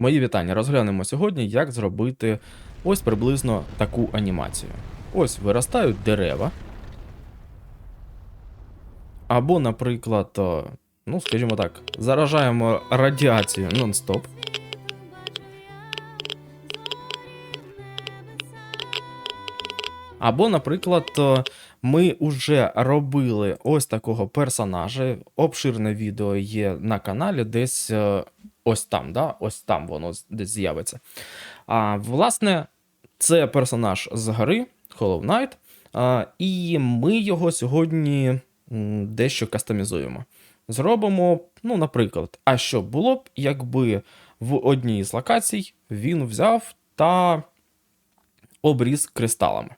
Мої вітання. Розглянемо сьогодні, як зробити ось приблизно таку анімацію. Ось виростають дерева. Або, наприклад, ну, скажімо так, заражаємо радіацію нон-стоп. Або, наприклад, ми вже робили ось такого персонажа. Обширне відео є на каналі, десь ось там, да? ось там воно десь з'явиться. А, власне, це персонаж з гри Hollow Knight, а, і ми його сьогодні дещо кастомізуємо. Зробимо, ну, наприклад, а що було б, якби в одній з локацій він взяв та обріз кристалами.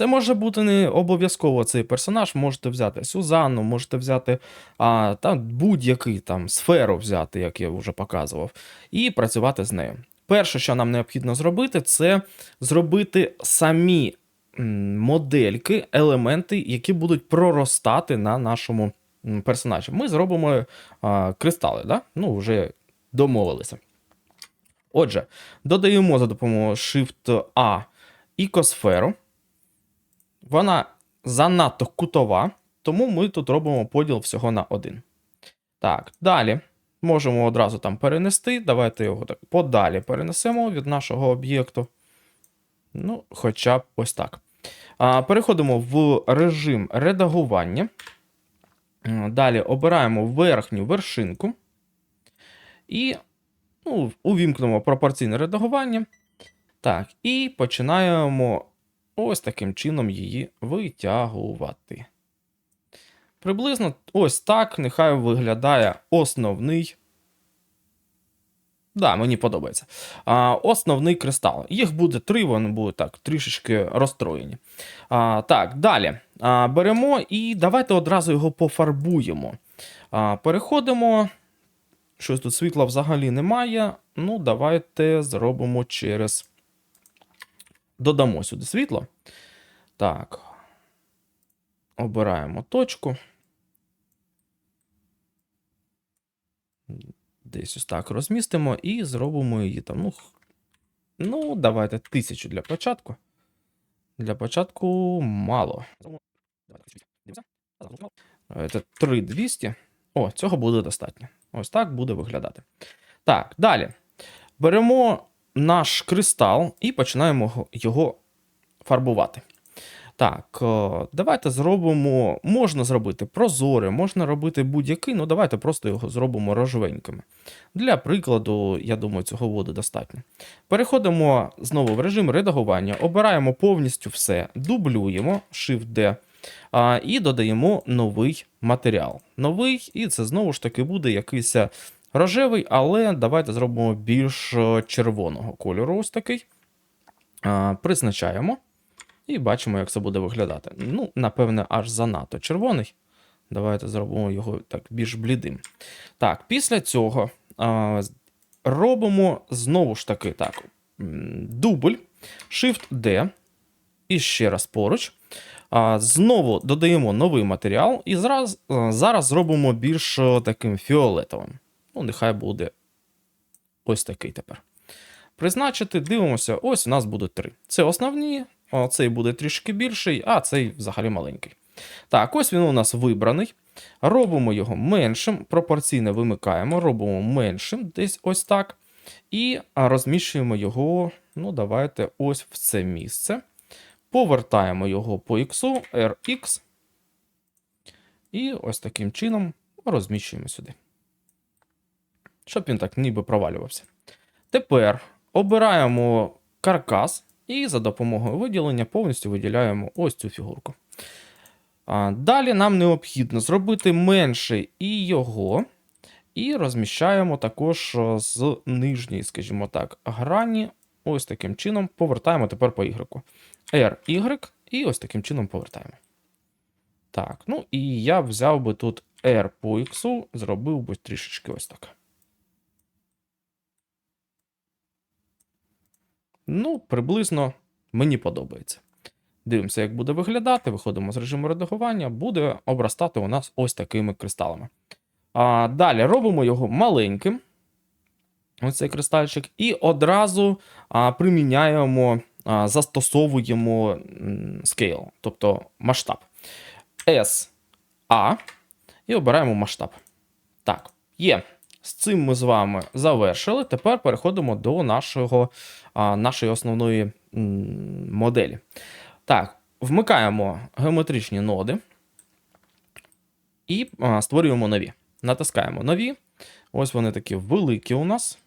Це може бути не обов'язково цей персонаж. Можете взяти Сюзанну, можете взяти а, та будь-який там сферу взяти, як я вже показував, і працювати з нею. Перше, що нам необхідно зробити, це зробити самі модельки, елементи, які будуть проростати на нашому персонажі. Ми зробимо а, кристали, да? ну вже домовилися. Отже, додаємо за допомогою Shift-A ікосферу. Вона занадто кутова, тому ми тут робимо поділ всього на один. Так, далі можемо одразу там перенести. Давайте його так подалі перенесемо від нашого об'єкту. Ну, хоча б ось так. А, переходимо в режим редагування. Далі обираємо верхню вершинку. І ну, увімкнемо пропорційне редагування. Так, і починаємо ось таким чином її витягувати. Приблизно ось так нехай виглядає основний. Да, мені подобається. А, основний кристал. Їх буде три, вони будуть так трішечки розстроєні. А, так, далі. А, беремо і давайте одразу його пофарбуємо. А, переходимо. Щось тут світла взагалі немає. Ну, давайте зробимо через додамо сюди світло. Так. Обираємо точку. Десь ось так розмістимо і зробимо її там. Ну, ну давайте тисячу для початку. Для початку мало. Це 3200. О, цього буде достатньо. Ось так буде виглядати. Так, далі. Беремо наш кристал і починаємо його фарбувати. Так, е, давайте зробимо. Можна зробити прозоре, можна робити будь-який, ну давайте просто його зробимо рожевенькими. Для прикладу, я думаю, цього буде достатньо. Переходимо знову в режим редагування, обираємо повністю все, дублюємо Shift-D і додаємо новий матеріал. Новий, і це знову ж таки буде якийсь рожевий, але давайте зробимо більш е, червоного кольору. Ось такий. Призначаємо. І бачимо, як це буде виглядати. Ну, напевне, аж занадто червоний. Давайте зробимо його так більш блідим. Так, після цього робимо знову ж таки так. Дубль, Shift-D. І ще раз поруч. Знову додаємо новий матеріал, і зараз, зараз зробимо більш е, таким фіолетовим. Ну, нехай буде ось такий тепер. Призначити, дивимося, ось у нас буде три. Це основні, цей буде трішки більший, а цей взагалі маленький. Так, ось він у нас вибраний. Робимо його меншим, пропорційно вимикаємо, робимо меншим, десь ось так. І розміщуємо його, ну, давайте ось в це місце. Повертаємо його по X, RX. І ось таким чином розміщуємо сюди. Щоб він так ніби провалювався. Тепер обираємо каркас і за допомогою виділення повністю виділяємо ось цю фігурку. Далі нам необхідно зробити менше і його, і розміщаємо також е, з нижньої, скажімо так, грані. Ось таким чином повертаємо тепер по Y. R, Y, і ось таким чином повертаємо. Так, ну і я взяв би тут R по X, зробив би трішечки ось так. Ну, приблизно мені подобається. Дивимося, як буде виглядати. Виходимо з режиму редагування, буде обростати у нас ось такими кристалами. А, Далі робимо його маленьким. Ось цей кристальчик, і одразу а, приміняємо, а, застосовуємо scale, тобто масштаб. S, A, і обираємо масштаб. Так, є. З цим ми з вами завершили. Тепер переходимо до нашого, нашої основної моделі. Так, вмикаємо геометричні ноди і створюємо нові. Натискаємо нові. Ось вони такі великі у нас.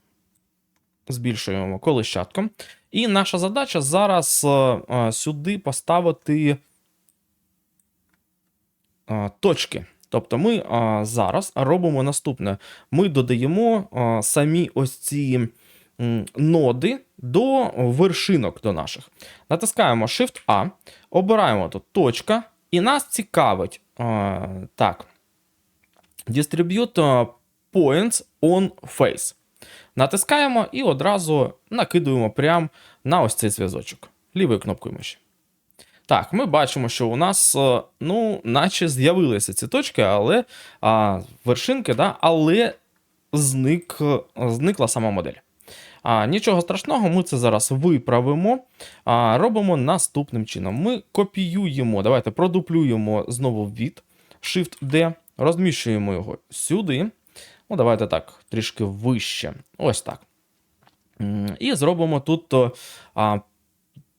Збільшуємо колищатком. І наша задача зараз е, е, сюди поставити е, точки. Тобто ми зараз робимо наступне: ми додаємо самі ось ці ноди до вершинок до наших. Натискаємо Shift-A, обираємо тут точка, і нас цікавить е, так. Distribute е, points on face. Натискаємо і одразу накидуємо прямо на ось цей зв'язочок лівою кнопкою миші. Так, ми бачимо, що у нас, е, ну, наче з'явилися ці точки, але а, вершинки, да, але зник, зникла сама модель. А, Нічого страшного, ми це зараз виправимо. А, Робимо наступним чином. Ми копіюємо, давайте продуплюємо знову від Shift-D, розміщуємо його сюди. Ну, давайте так, трішки вище. Ось так. І зробимо тут о, а,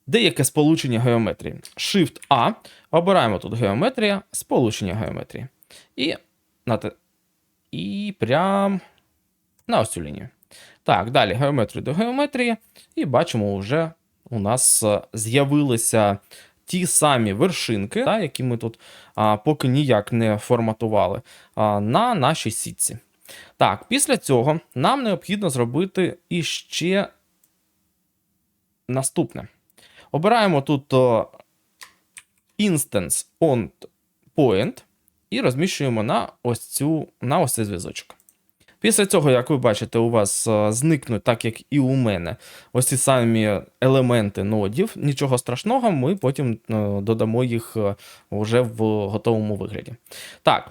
деяке сполучення геометрії. Shift-A. Обираємо тут геометрія, сполучення геометрії. І, нате... і прям на ось цю лінію. Так, далі геометрію до геометрії. І бачимо, вже у нас е, з'явилися ті самі вершинки, та, які ми тут а, поки ніяк не форматували, а, на нашій сітці. Так, після цього нам необхідно зробити іще наступне. Обираємо тут о, Instance on Point і розміщуємо на ось цю, на ось цей зв'язочок. Після цього, як ви бачите, у вас е, зникнуть, так як і у мене, ось ці самі елементи нодів. Нічого страшного, ми потім е, додамо їх е, вже в готовому вигляді. Так.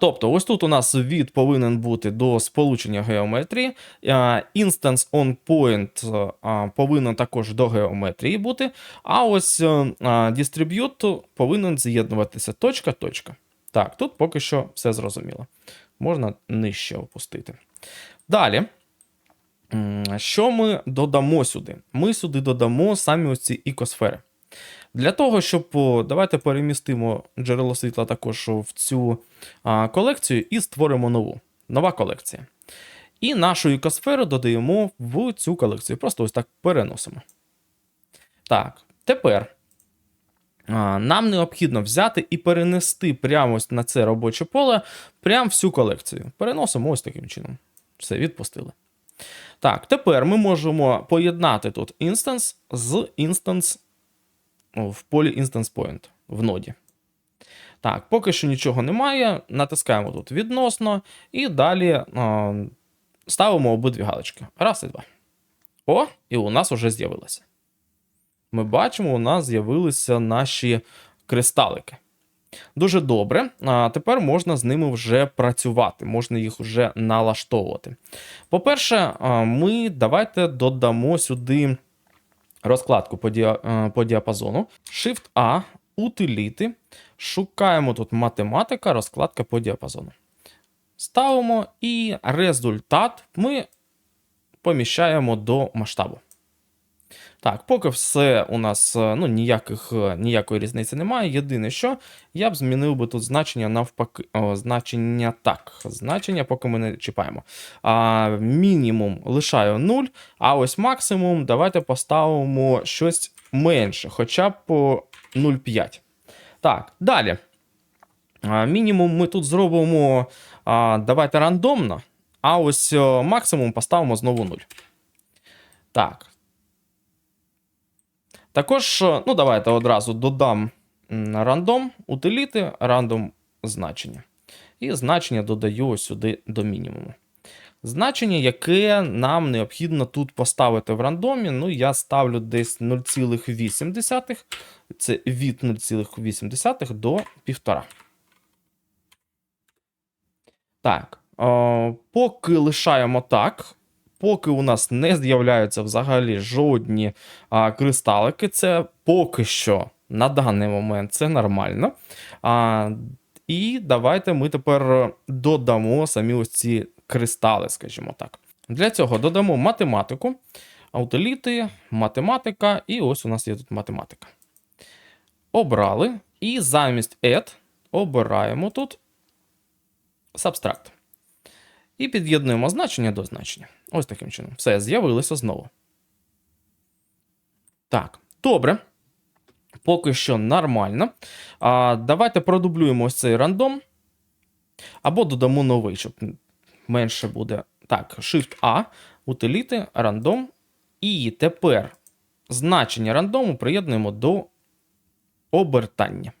Тобто, ось тут у нас від повинен бути до сполучення геометрії. Instance on point повинен також до геометрії бути. А ось distribute повинен з'єднуватися точка-точка. Так, тут поки що все зрозуміло. Можна нижче опустити. Далі. Що ми додамо сюди? Ми сюди додамо самі ось ці ікосфери. Для того, щоб давайте перемістимо джерело світла також в цю а, колекцію і створимо нову. Нова колекція. І нашу ікосферу додаємо в цю колекцію. Просто ось так переносимо. Так, тепер нам необхідно взяти і перенести прямо на це робоче поле прямо всю колекцію. Переносимо ось таким чином. Все, відпустили. Так, тепер ми можемо поєднати тут інстанс з інстанс в полі Instance Point в ноді. Так, поки що нічого немає. Натискаємо тут відносно, і далі а, ставимо обидві галочки. Раз і два. О, і у нас вже з'явилося. Ми бачимо, у нас з'явилися наші кристалики. Дуже добре. А тепер можна з ними вже працювати, можна їх вже налаштовувати. По-перше, ми давайте додамо сюди розкладку по, діа, по діапазону. Shift-A, утиліти. Шукаємо тут математика, розкладка по діапазону. Ставимо і результат ми поміщаємо до масштабу. Так, поки все у нас е, ну, ніяких, е, ніякої різниці немає. Єдине, що я б змінив би тут значення навпаки. О, значення так. Значення, поки ми не чіпаємо. А, Мінімум лишаю 0, а ось максимум давайте поставимо щось менше, хоча б по 0,5. Так, далі. А, Мінімум ми тут зробимо а, давайте рандомно, а ось максимум поставимо знову 0. Так. Також, е, ну, давайте одразу додам рандом, утиліти, рандом значення. І значення додаю ось сюди до мінімуму. значення, яке нам необхідно тут поставити в рандомі. Ну, я ставлю десь 0,8. Це від 0,8 до 1,5. Так. Е, поки лишаємо так. Поки у нас не з'являються взагалі жодні а, кристалики, це поки що на даний момент це нормально. А, і давайте ми тепер додамо самі ось ці кристали, скажімо так. Для цього додамо математику, аутоліти, математика, і ось у нас є тут математика. Обрали. І замість add обираємо тут subtract. І під'єднуємо значення до значення. Ось таким чином. Все, з'явилося знову. Так, добре. Поки що нормально. А, Давайте продублюємо ось цей рандом. Або додамо новий, щоб менше буде. Так, Shift-A, утиліти, рандом. І тепер значення рандому приєднуємо до обертання.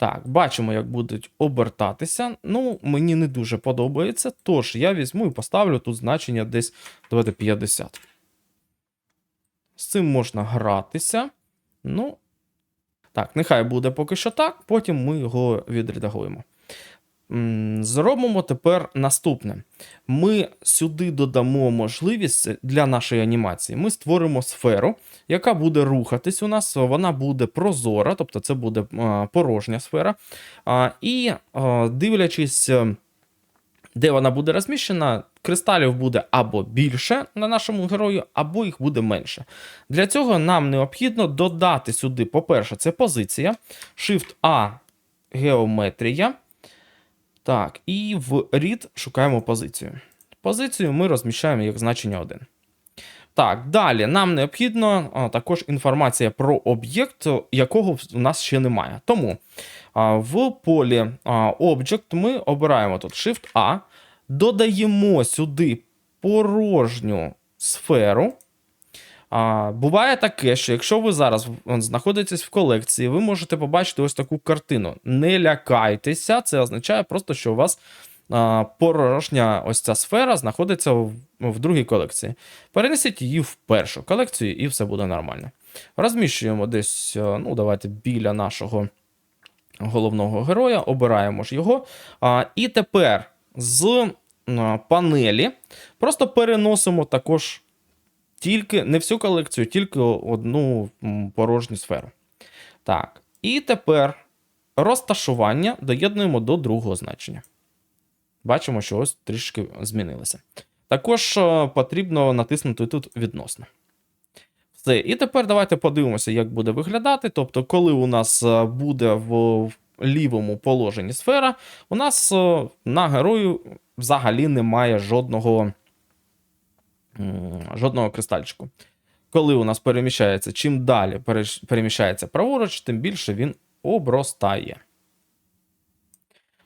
Так, бачимо, як будуть обертатися. Ну, мені не дуже подобається. Тож я візьму і поставлю тут значення десь давайте 50. З цим можна гратися. Ну, так, нехай буде поки що так, потім ми його відредагуємо. Зробимо тепер наступне. Ми сюди додамо можливість для нашої анімації. Ми створимо сферу, яка буде рухатись у нас. Вона буде прозора, тобто це буде порожня сфера. І дивлячись, е, де вона буде розміщена, кристалів буде або більше на нашому герою, або їх буде менше. Для цього нам необхідно додати сюди, по-перше, це позиція, Shift-A геометрія. Так, і в read шукаємо позицію. Позицію ми розміщаємо як значення 1. Так, далі нам необхідно а, також інформація про об'єкт, якого у нас ще немає. Тому а, в полі а, Object ми обираємо тут Shift-A, додаємо сюди порожню сферу. А, Буває таке, що якщо ви зараз знаходитесь в колекції, ви можете побачити ось таку картину. Не лякайтеся, це означає просто, що у вас а, порожня ось ця сфера знаходиться в, в другій колекції. Перенесіть її в першу колекцію, і все буде нормально. Розміщуємо десь, ну, давайте біля нашого головного героя, обираємо ж його. А, І тепер з панелі просто переносимо також тільки не всю колекцію, тільки одну порожню сферу. Так. І тепер розташування доєднуємо до другого значення. Бачимо, що ось трішки змінилося. Також потрібно натиснути тут відносно. Все. І тепер давайте подивимося, як буде виглядати. Тобто, коли у нас буде в лівому положенні сфера, у нас на герою взагалі немає жодного жодного кристальчику. Коли у нас переміщається, чим далі переміщається праворуч, тим більше він обростає.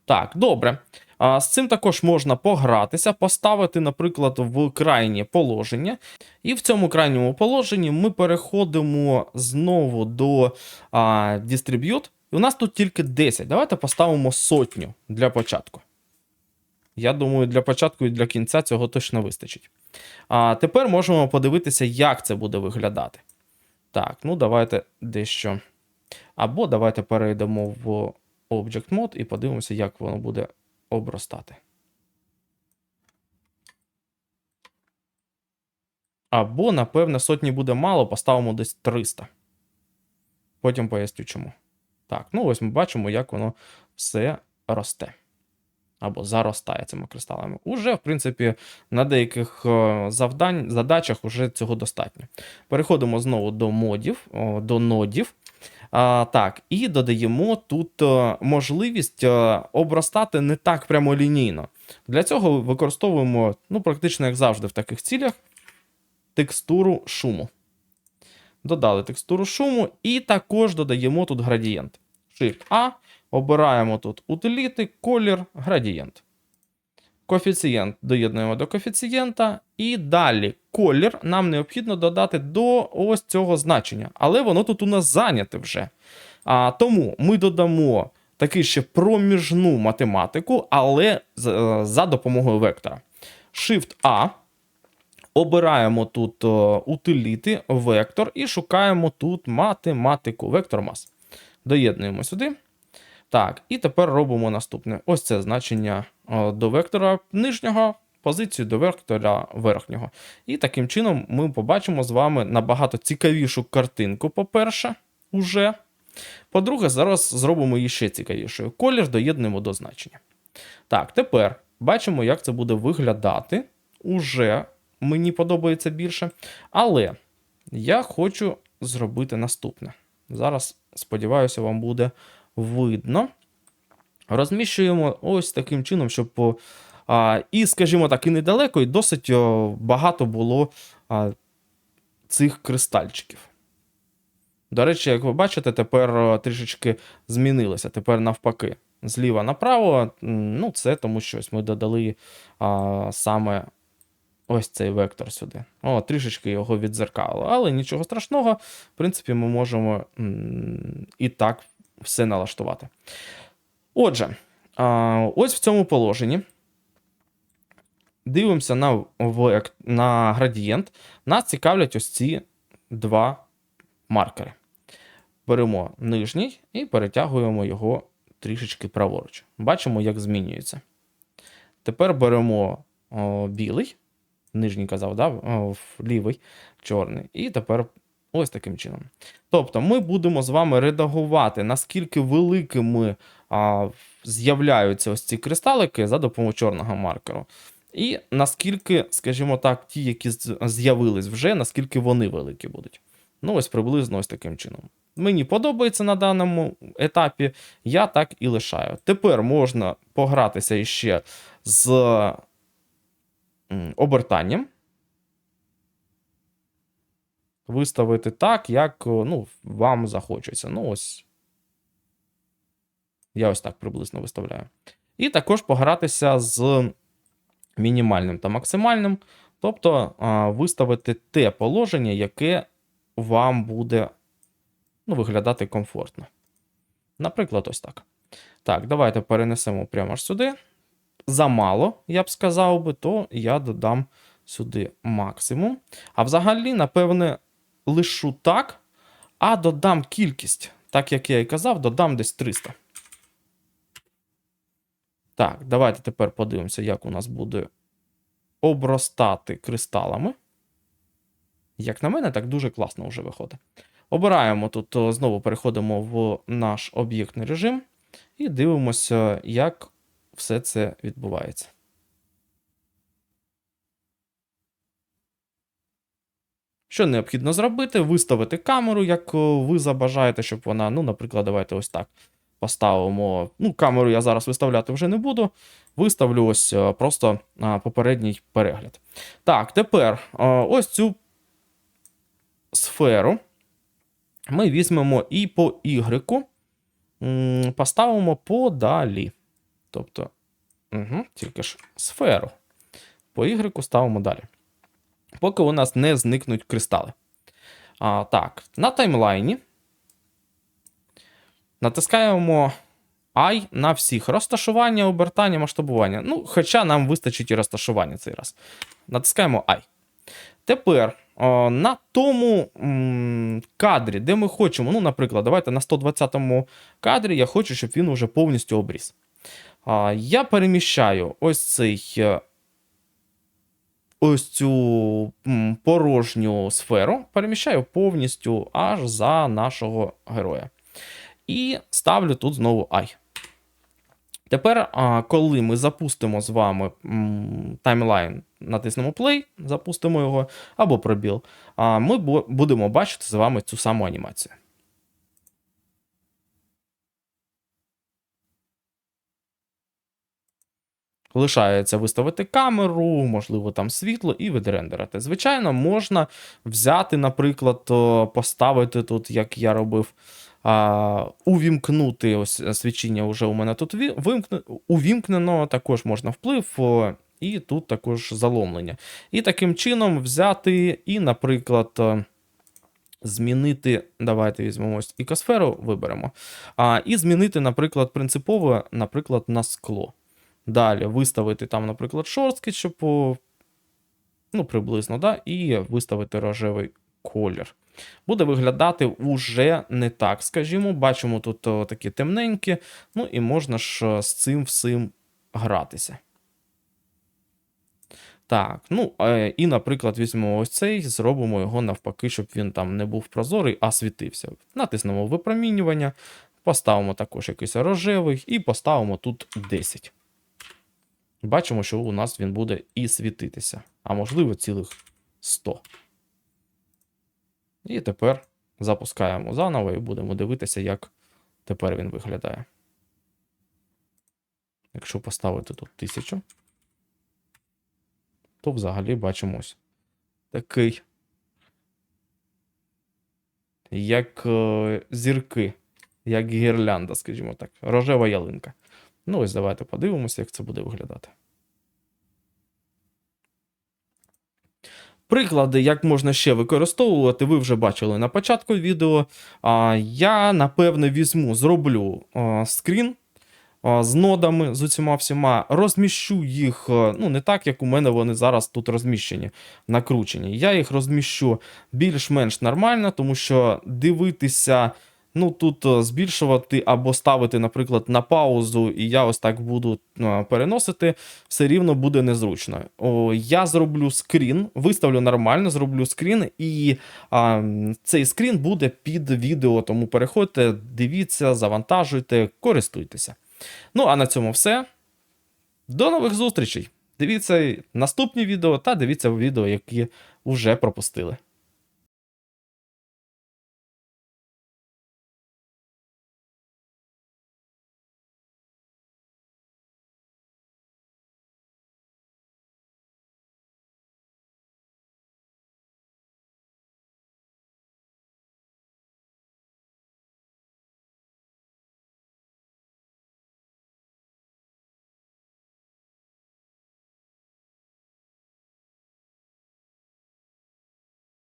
Так, добре. А З цим також можна погратися, поставити, наприклад, в крайнє положення. І в цьому крайньому положенні ми переходимо знову до а, Distribute. І у нас тут тільки 10. Давайте поставимо сотню для початку. Я думаю, для початку і для кінця цього точно вистачить. А тепер можемо подивитися, як це буде виглядати. Так, ну давайте дещо. Або давайте перейдемо в Object Mode і подивимося, як воно буде обростати. Або, напевне, сотні буде мало, поставимо десь 300. Потім поясню чому. Так, ну ось ми бачимо, як воно все росте або заростає цими кристалами. Уже, в принципі, на деяких е, завдань, задачах уже цього достатньо. Переходимо знову до модів, до нодів. А, Так, і додаємо тут е, можливість е, обростати не так прямолінійно. Для цього використовуємо, ну, практично, як завжди, в таких цілях, текстуру шуму. Додали текстуру шуму, і також додаємо тут градієнт. Shift-A, Обираємо тут утиліти, колір, градієнт. Коефіцієнт доєднуємо до коефіцієнта. І далі колір нам необхідно додати до ось цього значення. Але воно тут у нас зайняте вже. А, Тому ми додамо такий ще проміжну математику, але е, за допомогою вектора. Shift-A. Обираємо тут утиліти, вектор і шукаємо тут математику, вектор мас. Доєднуємо сюди. Так, і тепер робимо наступне. Ось це значення до вектора нижнього, позицію до вектора верхнього. І таким чином ми побачимо з вами набагато цікавішу картинку, по-перше, уже. По-друге, зараз зробимо її ще цікавішою. Колір доєднуємо до значення. Так, тепер бачимо, як це буде виглядати. Уже мені подобається більше. Але я хочу зробити наступне. Зараз, сподіваюся, вам буде видно. Розміщуємо ось таким чином, щоб а, і, скажімо так, і недалеко, і досить багато було а, цих кристальчиків. До речі, як ви бачите, тепер трішечки змінилося. Тепер навпаки. Зліва направо, ну, це тому що ось ми додали а, саме ось цей вектор сюди. О, трішечки його відзеркало. Але нічого страшного. В принципі, ми можемо і так все налаштувати. Отже, ось в цьому положенні. Дивимося на, на градієнт. Нас цікавлять ось ці два маркери. Беремо нижній і перетягуємо його трішечки праворуч. Бачимо, як змінюється. Тепер беремо о, білий, нижній казав, да? лівий, чорний. І тепер ось таким чином. Тобто, ми будемо з вами редагувати, наскільки великими а, з'являються ось ці кристалики за допомогою чорного маркеру. І наскільки, скажімо так, ті, які з'явились вже, наскільки вони великі будуть. Ну, ось приблизно ось таким чином. Мені подобається на даному етапі, я так і лишаю. Тепер можна погратися іще з обертанням. Виставити так, як ну, вам захочеться. Ну, ось. Я ось так приблизно виставляю. І також погратися з мінімальним та максимальним. Тобто виставити те положення, яке вам буде ну, виглядати комфортно. Наприклад, ось так. Так, давайте перенесемо прямо аж сюди. Замало, я б сказав би, то я додам сюди максимум. А взагалі, напевне, лишу так, а додам кількість. Так як я і казав, додам десь 300. Так, давайте тепер подивимося, як у нас буде обростати кристалами. Як на мене, так дуже класно вже виходить. Обираємо тут, знову переходимо в наш об'єктний режим і дивимося, як все це відбувається. Що необхідно зробити? Виставити камеру, як ви забажаєте, щоб вона, ну, наприклад, давайте ось так поставимо. Ну, камеру я зараз виставляти вже не буду. Виставлю ось е, просто попередній перегляд. Так, тепер е, ось цю сферу ми візьмемо і по Y поставимо подалі. Тобто, угу, тільки ж сферу. По Y ставимо далі. Поки у нас не зникнуть кристали. А, так, на таймлайні натискаємо I на всіх розташування, обертання, масштабування. Ну, хоча нам вистачить і розташування цей раз. Натискаємо I. Тепер о, на тому м, кадрі, де ми хочемо, ну, наприклад, давайте на 120 кадрі я хочу, щоб він уже повністю обріз. Я переміщаю ось цей. Ось цю порожню сферу переміщаю повністю аж за нашого героя. І ставлю тут знову I. Тепер, коли ми запустимо з вами таймлайн, натиснемо play, запустимо його, або пробіл, ми будемо бачити з вами цю саму анімацію. Лишається виставити камеру, можливо, там світло і відрендерити. Звичайно, можна взяти, наприклад, поставити тут, як я робив, увімкнути ось свічіння вже у мене тут увімкнено, також можна вплив, і тут також заломлення. І таким чином взяти і, наприклад, змінити. Давайте візьмемо ось ікосферу, виберемо. І змінити, наприклад, принципово, наприклад, на скло. Далі виставити там, наприклад, шорстки, щоб ну, приблизно, да, і виставити рожевий колір. Буде виглядати уже не так, скажімо. Бачимо тут о, такі темненькі, ну і можна ж з цим всім гратися. Так, ну е, і, наприклад, візьмемо ось цей, зробимо його навпаки, щоб він там не був прозорий, а світився. Натиснемо випромінювання, поставимо також якийсь рожевий і поставимо тут 10. Бачимо, що у нас він буде і світитися, а можливо, цілих 100. І тепер запускаємо заново і будемо дивитися, як тепер він виглядає. Якщо поставити тут 1000, то взагалі бачимо ось такий, як е, зірки, як гірлянда, скажімо так, рожева ялинка. Ну, ось давайте подивимося, як це буде виглядати. Приклади, як можна ще використовувати, ви вже бачили на початку відео. Я, напевне, візьму, зроблю скрін з нодами, з усіма всіма, розміщу їх, ну, не так, як у мене вони зараз тут розміщені, накручені. Я їх розміщу більш-менш нормально, тому що дивитися. Ну, тут е, збільшувати або ставити, наприклад, на паузу, і я ось так буду е, переносити, все рівно буде незручно. О, я зроблю скрін, виставлю нормально, зроблю скрін, і а, цей скрін буде під відео. Тому переходьте, дивіться, завантажуйте, користуйтеся. Ну, а на цьому все. До нових зустрічей! Дивіться наступні відео та дивіться відео, які вже пропустили.